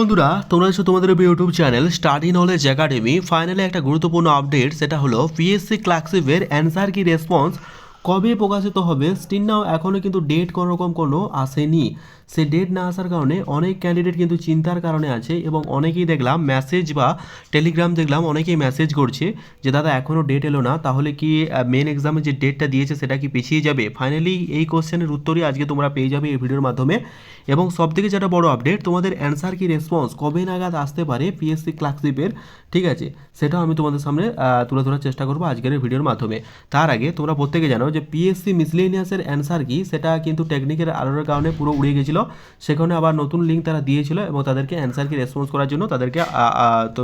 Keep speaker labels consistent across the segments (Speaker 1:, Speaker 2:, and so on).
Speaker 1: বন্ধুরা, তোমরা আছো তোমাদের YouTube channel study knowledge academy ফাইনালে একটা গুরুত্বপূর্ণ আপডেট সেটা হলো পিএসসি ক্লার্কশিপের অ্যান্সার কি রেসপন্স কবে প্রকাশিত হবে স্টিল নাও এখনও কিন্তু ডেট কোনোরকম কোনো আসেনি। সে ডেট না আসার কারণে অনেক ক্যান্ডিডেট কিন্তু চিন্তার কারণে আছে এবং অনেকেই দেখলাম মেসেজ বা টেলিগ্রাম দেখলাম অনেকেই মেসেজ করছে যে, দাদা এখনও ডেট এলো না, তাহলে কি মেন এক্সামের যে ডেটটা দিয়েছে সেটা কি পিছিয়ে যাবে? ফাইনালি এই কোশ্চেনের উত্তরই আজকে তোমরা পেয়ে যাবে এই ভিডিওর মাধ্যমে। এবং সবথেকে যেটা বড় আপডেট তোমাদের অ্যান্সার কি রেসপন্স কবে নাগাদ আসতে পারে পিএসসি ক্লার্কশিপের ঠিক আছে? সেটাও আমি তোমাদের সামনে তুলে ধরার চেষ্টা করব আজকের ভিডিওর মাধ্যমে। তার আগে তোমরা প্রত্যেকে জানো যে পিএসসি মিসলেনিয়াসের অ্যান্সার কি? সেটা কিন্তু টেকনিকের আলোর কারণে পুরো উড়ে গেছিল। সেখানে আবার নতুন লিঙ্ক তারা দিয়েছিল এবং তাদেরকে অ্যান্সার কি রেসপন্স করার জন্য তাদেরকে তো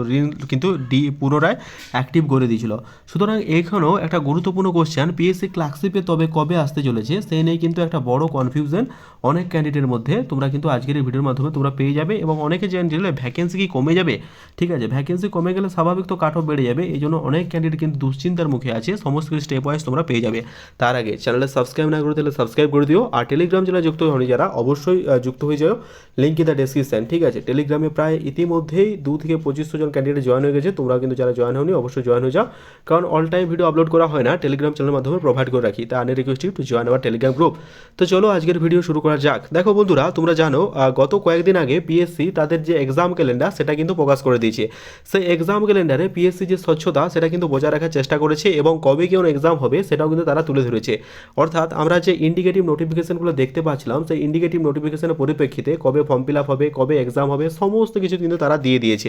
Speaker 1: কিন্তু ডি পুনরায় অ্যাক্টিভ করে দিয়েছিল। সুতরাং এখানেও একটা গুরুত্বপূর্ণ কোশ্চেন পিএসসি ক্লার্কশিপে তবে কবে আসতে চলেছে সেই নিয়ে কিন্তু একটা বড় কনফিউশন অনেক ক্যান্ডিডেটের মধ্যে। তোমরা কিন্তু আজকের এই ভিডিওর মাধ্যমে তোমরা পেয়ে যাবে এবং অনেকে জানেন যে ভ্যাকেন্সি কি কমে যাবে, ঠিক আছে? ভ্যাকেন্সি কমে গেলে স্বাভাবিক তো অফ বেড়ে যাবে এই জন্য অনেক ক্যান্ডিডেট কিন্তু দুশ্চিন্তার মুখে আছে, সমস্ত কিছু স্টেপ ওয়াইজ তোমরা পেয়ে যাবে। তার আগে চ্যানেলে সাবস্ক্রাইব না করে তাহলে সাবস্ক্রাইব করে দিও, আর টেলিগ্রাম চ্যানেলে যুক্ত হয়নি যারা, অবশ্যই যুক্ত হয়ে যাও। লিঙ্ক ইন দ্য ডেসক্রিপশন ঠিক আছে? টেলিগ্রামে প্রায় ইতিমধ্যেই দু থেকে পঁচিশশো জন ক্যান্ডিডেট জয়েন হয়ে গেছে। তোমরা কিন্তু যারা জয়েন হওনি, অবশ্যই জয়েন হয়ে যাও। কারণ অল টাইম ভিডিও আপলোড করা হয় না টেলিগ্রাম চ্যানেলের মাধ্যমে প্রোভাইড করে রাখি। তা আনে request to join our Telegram group তো চলো আজকের ভিডিও শুরু করা যাক। দেখো বন্ধুরা, তোমরা জানো গত কয়েকদিন আগে পিএসসি তাদের যে এক্সাম ক্যালেন্ডার সেটা কিন্তু প্রকাশ করে দিয়েছে। সেই এক্সাম ক্যালেন্ডারে পিএসসি যে স্বচ্ছতা, সেটা কিন্তু বজায় রাখার চেষ্টা করেছে এবং কবে কেউ এক্সাম হবে, সেটাও কিন্তু তারা তুলে ধরেছে। অর্থাৎ আমরা যে ইন্ডিকেটিভ নোটিফিকেশনগুলো দেখতে পাচ্ছিলাম, সেই ইন্ডিকেটিভ নোটিফিকেশনের পরিপ্রেক্ষিতে কবে ফর্ম ফিল আপ হবে, কবে এক্সাম হবে, সমস্ত কিছু কিন্তু তারা দিয়ে দিয়েছে।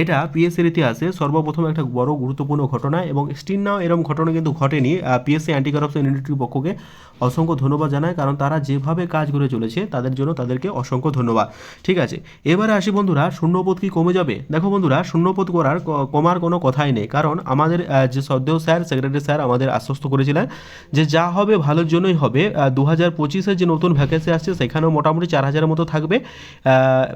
Speaker 1: এটা পিএসসির ইতিহাসে সর্বপ্রথম একটা বড় গুরুত্বপূর্ণ ঘটনা এবং স্টিল নাও এরকম ঘটনা কিন্তু ঘটেনি। পিএসসি অ্যান্টি কারাপশন ইউনিটির পক্ষকে অসংখ্য ধন্যবাদ জানায়, কারণ তারা যেভাবে কাজ করে চলেছে, তাদের জন্য তাদেরকে অসংখ্য ধন্যবাদ। ঠিক আছে, এবারে আসি বন্ধুরা, শূন্যপদ কি কমে যাবে? দেখো বন্ধুরা, শূন্যপদ করার কমার কোনো কথাই নেই, কারণ আমাদের যে সদ্দেও স্যার সেক্রেটারি স্যার আমাদের আশ্বস্ত করেছিলেন যে যা হবে ভালোর জন্যই হবে। দু হাজার পঁচিশের যে নতুন ভ্যাকেন্সি আসছে, সেখানেও মোটামুটি চার হাজারের মতো থাকবে।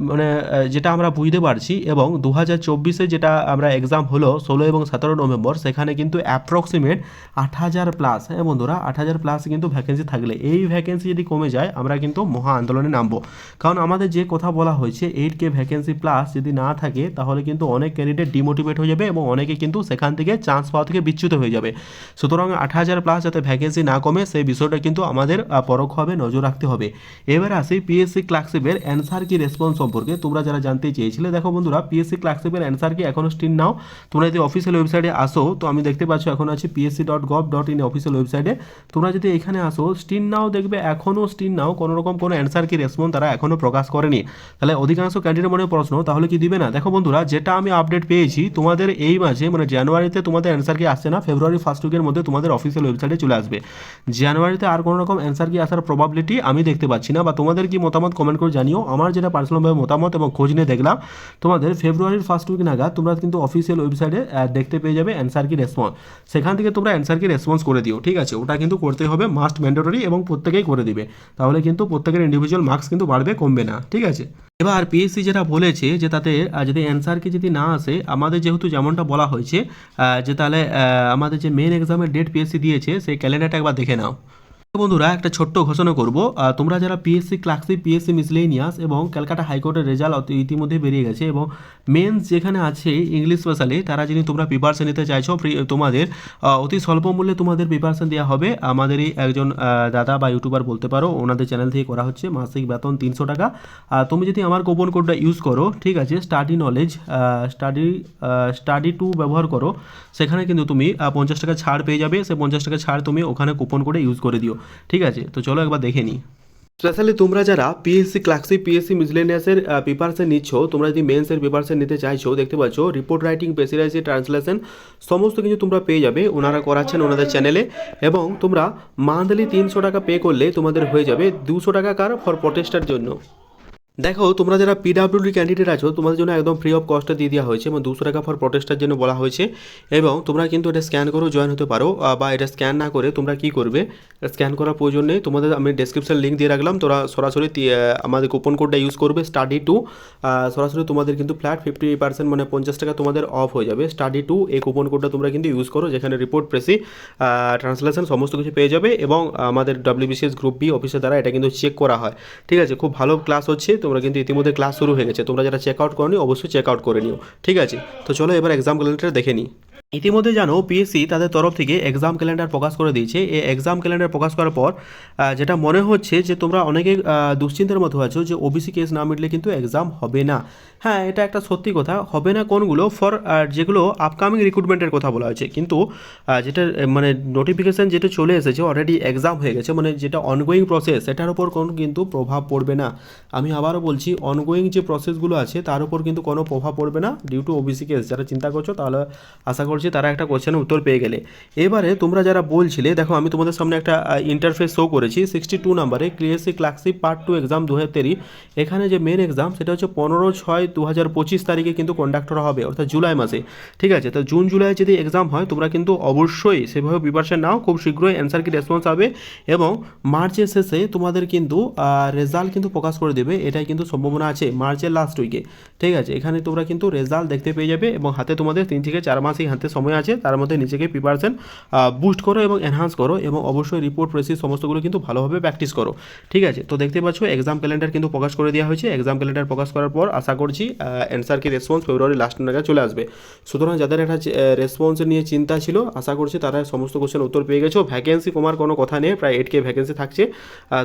Speaker 1: মানে যেটা আমরা বুঝতে পারছি এবং দু হাজার চব্বিশে যেটা আমরা এক্সাম হলো ষোলো এবং সতেরো নভেম্বর, সেখানে কিন্তু অ্যাপ্রক্সিমেট আট হাজার প্লাস হ্যাঁ বন্ধুরা, আট হাজার প্লাস কিন্তু ভ্যাকেন্সি থাকলে। এই ভ্যাকেন্সি যদি কমে যায়, আমরা কিন্তু মহা আন্দোলনে নামবো। কারণ আমাদের যে কথা বলা হয়েছে এইট কে ভ্যাকেন্সি প্লাস যদি না থাকে, তাহলে কিন্তু অনেক ক্যান্ডিডেট ডিমোটিভেট হয়ে যাবে এবং অনেকে কিন্তু সেখান থেকে চান্স পাওয়া থেকে বিচ্যুত হয়ে যাবে। সুতরাং আট হাজার প্লাস যাতে ভ্যাকেন্সি না কমে, সেই বিষয়টা কিন্তু আমাদের পরোক্ষভাবে নজর রাখতে হবে। এবার আসি পিএসসি ক্লার্কশিপের অ্যান্সার কি রেসপন্স সম্পর্কে? তোমরা যারা জানতে চেয়েছিলে, দেখো বন্ধুরা পিএসসি ক্লার্কশিপের অ্যান্সার কি এখনও স্টিল নাও তোমরা যদি অফিসিয়াল ওয়েবসাইটে আসো, তো আমি দেখতে পাচ্ছ এখন আছে PSC dot gov dot in official ওয়েবসাইটে তোমরা যদি এখানে আসো স্টিল নাও দেখবে এখনও স্টিল নাও কোনো রকম কোনো অ্যান্সার কি রেসপন্স তারা এখনও প্রকাশ করেনি। তাহলে অধিকাংশ ক্যান্ডিডেট মনে প্রশ্ন, তাহলে কি দিবে না? দেখো বন্ধুরা, যেটা আমি আপডেট পেয়েছি, তোমাদের এই মাসে মানে জানুয়ারিতে তোমাদের অ্যান্সার কি আসছে না ফেব্রুয়ারি ফার্স্ট উইকের মধ্যে তোমাদের অফিসিয়াল ওয়েবসাইটে চলে আসবে। জানুয়ারিতে আর কোনো রকম অ্যান্সার কি আসার প্রবাবিলিটি আমি দেখতে পাচ্ছি না, বা তোমাদের কি মতামত কমেন্ট করে জানিও। আমার যেটা পার্সোনালভাবে মতামত এবং খোঁজ নিয়ে দেখলাম, তোমাদের ফেব্রুয়ারির ফার্স্ট উইক নাগাদ তোমরা কিন্তু অফিসিয়াল ওয়েবসাইটে দেখতে পেয়ে যাবে অ্যান্সার কি রেসপন্স সেখান থেকে তোমরা অ্যান্সার কি রেসপন্স করে দিও, ঠিক আছে? ওটা কিন্তু করতে হবে মাস্ট ম্যান্ডেটরি এবং প্রত্যেকেই করে দিবে। তাহলে কিন্তু প্রত্যেকের ইন্ডিভিজুয়াল মার্কস কিন্তু বাড়বে, কমবে না, ঠিক আছে? এবার পিএসসি যেটা বলেছে যে তাতে যদি অ্যান্সার কি যদি না আসে, আমাদের যেহেতু যেমনটা বলা হয়েছে যে তাহলে আমাদের যে মেন এক্সামের ডেট পিএসসি দিয়েছে, সেই ক্যালেন্ডারটা একবার দেখে নাও। বন্ধুরা, একটা ছোট্ট ঘোষণা করব। তোমরা যারা পিএসসি ক্লার্কশিপ পিএসসি মিসলেনিয়াস এবং ক্যালকাটা হাইকোর্টের রেজাল্ট ইতিমধ্যে বেরিয়ে গেছে এবং মেন্স যেখানে আছে ইংলিশ স্পেশালি তারা যিনি তোমরা প্রিপারেশন নিতে চাইছো তোমাদের অতি স্বল্প মূল্যে তোমাদের প্রিপারেশন দেওয়া হবে। আমাদেরই একজন দাদা বা ইউটিউবার বলতে পারো, ওনাদের চ্যানেল থেকে করা হচ্ছে মাসিক বেতন তিনশো টাকা। আর তুমি যদি আমার কোপন কোডটা ইউজ করো, ঠিক আছে study knowledge study study two ব্যবহার করো, সেখানে কিন্তু তুমি পঞ্চাশ টাকা ছাড় পেয়ে যাবে। সে পঞ্চাশ টাকা ছাড় তুমি ওখানে কুপন কোডে ইউজ করে দিও। ঠিক আছে? তো চলো একবার দেখে নিই। স্পেশালি তোমরা যারা পিএসসি ক্লাসি পিএসসি মিসলেনিয়াসের পেপারসে নিচ্ছ, তোমরা যদি মেন্সের পেপারসে নিতে চাইছো, দেখতে পাচ্ছ রিপোর্ট রাইটিং পেসিরাইজি ট্রান্সলেশন সমস্ত কিছু তোমরা পেয়ে যাবে ওনারা করাচ্ছেন ওনাদের চ্যানেলে এবং তোমরা মান্থলি তিনশো টাকা পে করলে তোমাদের হয়ে যাবে দুশো টাকা কার ফর প্রটেস্টার জন্য। দেখো, তোমরা যারা পিডাব্লিউডি ক্যান্ডিডেট আছো, তোমাদের জন্য একদম ফ্রি অফ কস্টে দিয়ে দেওয়া হয়েছে এবং দুশো টাকা ফর প্রটেস্টার জন্য বলা হয়েছে। এবং তোমরা কিন্তু এটা স্ক্যান করেও জয়েন হতে পারো বা এটা স্ক্যান না করে তোমরা কি করবে? স্ক্যান করার প্রয়োজন নেই। তোমাদের আমি ডেসক্রিপশন লিঙ্ক দিয়ে রাখলাম। তোরা সরাসরি আমাদের কুপন কোডটা ইউজ করবে স্টাডি টু সরাসরি তোমাদের কিন্তু ফ্ল্যাট ফিফটি পার্সেন্ট মানে পঞ্চাশ টাকা তোমাদের অফ হয়ে যাবে। স্টাডি টু এই কুপন কোডটা তোমরা কিন্তু ইউজ করো, যেখানে রিপোর্ট প্রেসি ট্রান্সলেশন সমস্ত কিছু পেয়ে যাবে এবং আমাদের ডাব্লিউবিসিএস গ্রুপ বি অফিসের দ্বারা এটা কিন্তু চেক করা হয়। ঠিক আছে, খুব ভালো ক্লাস হচ্ছে। তো তোমরা কিন্তু ইতিমধ্যে ক্লাস শুরু হয়ে গেছে। তোমরা যারা চেক আউট করো অবশ্যই চেক আউট করে নিও। ঠিক আছে? তো চলো এবার এক্সাম ক্যালেন্ডার দেখে নিই। ইতিমধ্যে জানো পিএসসি তাদের তরফ থেকে এক্সাম ক্যালেন্ডার প্রকাশ করে দিয়েছে। এই এক্সাম ক্যালেন্ডার প্রকাশ করার পর যেটা মনে হচ্ছে যে তোমরা অনেকে দুশ্চিন্তার মতো আছো যে ওবিসি কেস না মিটলে কিন্তু এক্সাম হবে না। হ্যাঁ এটা একটা সত্যি কথা। হবে না কোনগুলো? ফর যেগুলো আপকামিং রিক্রুটমেন্টের কথা বলা হয়েছে। কিন্তু যেটা মানে নোটিফিকেশান যেটা চলে এসেছে অলরেডি এক্সাম হয়ে গেছে। মানে যেটা অনগোয়িং প্রসেস সেটার উপর কোনো কিন্তু প্রভাব পড়বে না। আমি আবারও বলছি অনগোয়িং যে প্রসেসগুলো আছে, তার উপর কিন্তু কোনো প্রভাব পড়বে না। ডিউ টু ওবিসি কেস যারা চিন্তা করছ, তাহলে আশা করছি, তারা একটা কোশ্চেনের উত্তর পেয়ে গেলে। এবারে তোমরা যারা বলছিলে, দেখো আমি তোমাদের সামনে একটা ইন্টারফেস শো করেছি সিক্সটি টু নাম্বারে ক্লিয়ারসি ক্লাসিক পার্ট টু এক্সাম দু হাজার তেরি। এখানে যে মেন এক্সাম সেটা হচ্ছে পনেরো ছয় দু হাজার পঁচিশ তারিখে কিন্তু কন্ডাক্ট করা হবে, অর্থাৎ জুলাই মাসে। ঠিক আছে? তো জুন, জুলাই যদি এক্সাম হয়, তোমরা কিন্তু অবশ্যই সেভাবে প্রিপারেশন নাও, খুব শীঘ্রই অ্যান্সার কি রেসপন্স হবে এবং মার্চের শেষে তোমাদের কিন্তু রেজাল্ট কিন্তু প্রকাশ করে দেবে, এটাই কিন্তু সম্ভাবনা আছে মার্চের লাস্ট উইকে ঠিক আছে? এখানে তোমরা কিন্তু রেজাল্ট দেখতে পেয়ে যাবে এবং হাতে তোমাদের তিন থেকে চার মাসই হাতে সময় আছে, তার মধ্যে নিজেকে প্রিপারেশন বুস্ট করো এবং এনহান্স করো এবং অবশ্যই রিপোর্ট প্রেসিস সমস্তগুলো কিন্তু ভালোভাবে প্র্যাকটিস করো। ঠিক আছে? তো দেখতে পাচ্ছ এক্সাম ক্যালেন্ডার কিন্তু প্রকাশ করে দেওয়া হয়েছে। এক্সাম ক্যালেন্ডার প্রকাশ করার পর আশা করছি অ্যান্সার কি রেসপন্স ফেব্রুয়ারি লাস্ট নাগাদ চলে আসবে। সুতরাং যাদের একটা রেসপন্স নিয়ে চিন্তা ছিল, আশা করছি তারা সমস্ত কোশ্চেন উত্তর পেয়ে গেছো। ভ্যাকেন্সি কমার কোনো কথা নেই, প্রায় এইট কে ভ্যাকেন্সি থাকছে।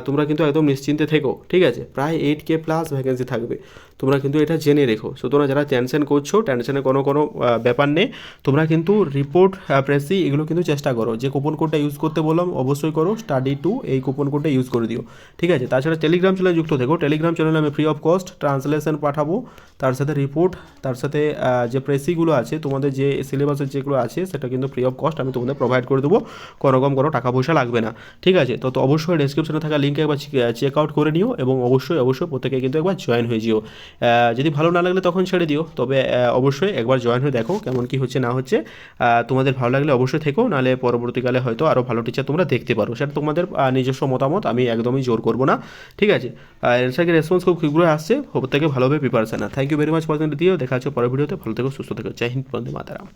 Speaker 1: তোমরা কিন্তু একদম নিশ্চিন্তে থেকো। ঠিক আছে? প্রায় এইট কে প্লাস ভ্যাকেন্সি থাকবে। তোমরা কিন্তু এটা জেনে রেখো। সুতরাং যারা টেনশন করছ টেনশনের কোনো কোনো ব্যাপার নেই। তোমরা কিন্তু রিপোর্ট প্রেসি এগুলো কিন্তু চেষ্টা করো। যে কুপন কোডটা ইউজ করতে বললাম, অবশ্যই করো স্টাডি টু এই কুপন কোডটা ইউজ করে দিও। ঠিক আছে? তাছাড়া টেলিগ্রাম চ্যানেলে যুক্ত থেকো। টেলিগ্রাম চ্যানেলে আমি ফ্রি অফ কস্ট ট্রান্সলেশন পাঠাবো। তার সাথে রিপোর্ট তার সাথে যে প্রেসিগুলো আছে, তোমাদের যে সিলেবাসের যেগুলো আছে, সেটা কিন্তু ফ্রি অফ কস্ট আমি তোমাদের প্রোভাইড করে দেবো। কোনো রকম কোনো টাকা পয়সা লাগবে না। ঠিক আছে? তো তো অবশ্যই ডেসক্রিপশনে থাকা লিঙ্কে একবার চেক আউট করে নিও এবং অবশ্যই অবশ্যই প্রত্যেকে কিন্তু একবার জয়েন হয়ে যেও। যদি ভালো না লাগলে তখন ছেড়ে দিও। তবে অবশ্যই একবার জয়েন হয়ে দেখো কেমন কি হচ্ছে, না হচ্ছে। তোমাদের ভালো লাগলে অবশ্যই থেকো, নাহলে পরবর্তীকালে হয়তো আরও ভালো টিচার তোমরা দেখতে পারো। সেটা তোমাদের নিজস্ব মতামত, আমি একদমই জোর করব না। ঠিক আছে? এর রেসপন্স খুব শীঘ্রই আসছে। প্রত্যেকে ভালোভাবে preparation thank you very much পর্যন্ত দিও দেখা হচ্ছে পরের ভিডিওতে ভালো থেকো, সুস্থ থেকো। জয় হিন্দ, বন্দে মাতারাম।